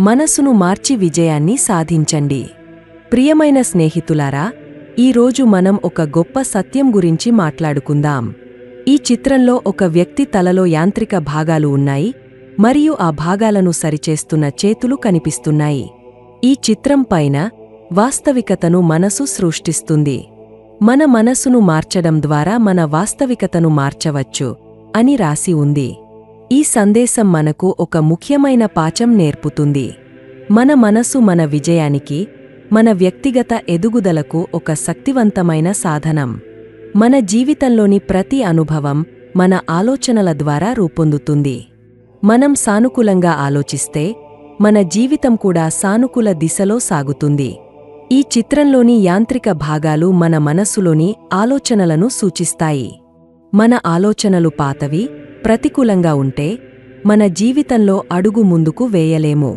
మనసును మార్చి విజయాన్ని సాధించండి. ప్రియమైన స్నేహితులారా ఈరోజు మనం ఒక గొప్ప సత్యం గురించి మాట్లాడుకుందాం. ఈ చిత్రంలో ఒక వ్యక్తి తలలో యాంత్రిక భాగాలు ఉన్నాయి మరియు ఆ భాగాలను సరిచేస్తున్న చేతులు కనిపిస్తున్నాయి. ఈ చిత్రం పైన వాస్తవికతను మనసు సృష్టిస్తుంది. మన మనసును మార్చడం ద్వారా మన వాస్తవికతను మార్చవచ్చు అని రాసి ఉంది. ఈ సందేశం మనకు ఒక ముఖ్యమైన పాఠం నేర్పుతుంది. మన మనసు మన విజయానికి మన వ్యక్తిగత ఎదుగుదలకు ఒక శక్తివంతమైన సాధనం. మన జీవితంలోని ప్రతి అనుభవం మన ఆలోచనల ద్వారా రూపొందుతుంది. మనం సానుకూలంగా ఆలోచిస్తే మన జీవితం కూడా సానుకూల దిశలో సాగుతుంది. ఈ చిత్రంలోని యాంత్రిక భాగాలు మన మనస్సులోని ఆలోచనలను సూచిస్తాయి. మన ఆలోచనలు పాతవి ప్రతికూలంగా ఉంటే మన జీవితంలో అడుగు ముందుకు వేయలేము.